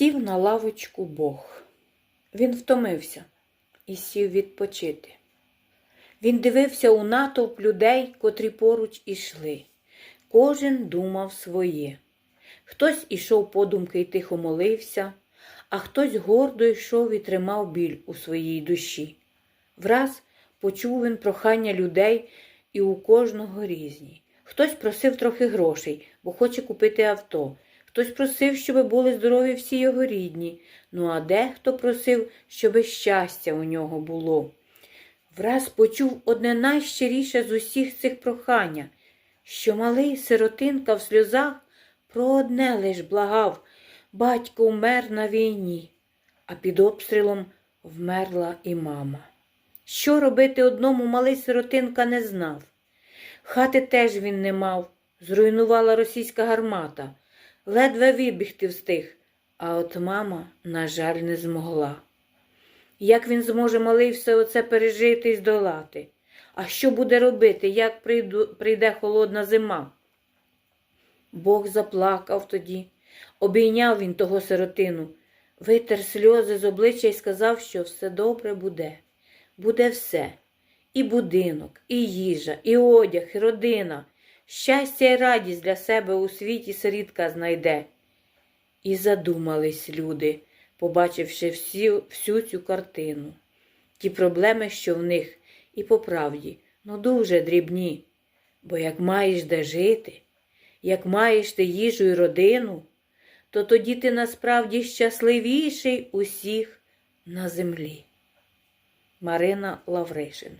Сів на лавочку Бог. Він втомився і сів відпочити. Він дивився у натовп людей, котрі поруч ішли. Кожен думав своє. Хтось ішов подумки й тихо молився, а хтось гордо йшов і тримав біль у своїй душі. Враз почув він прохання людей і у кожного різні. Хтось просив трохи грошей, бо хоче купити авто. Хтось просив, щоб були здорові всі його рідні. Ну а дехто просив, щоб щастя у нього було. Враз почув одне найщиріше з усіх цих прохання, що малий сиротинка в сльозах про одне лиш благав батько умер на війні, а під обстрілом вмерла і мама. Що робити одному малий сиротинка не знав. Хати теж він не мав, зруйнувала російська гармата, ледве вибігти встиг, а от мама, на жаль, не змогла. Як він зможе малий все оце пережити і здолати? А що буде робити, як прийду, прийде холодна зима? Бог заплакав тоді, обійняв він того сиротину, витер сльози з обличчя і сказав, що все добре буде. Буде все. І будинок, і їжа, і одяг, і родина. Щастя і радість для себе у світі сирітка знайде. І задумались люди, побачивши всі, всю цю картину. Ті проблеми, що в них, і по правді, ну дуже дрібні. Бо як маєш де жити, як маєш ти їжу і родину, то тоді ти насправді щасливіший усіх на землі. Марина Лавришин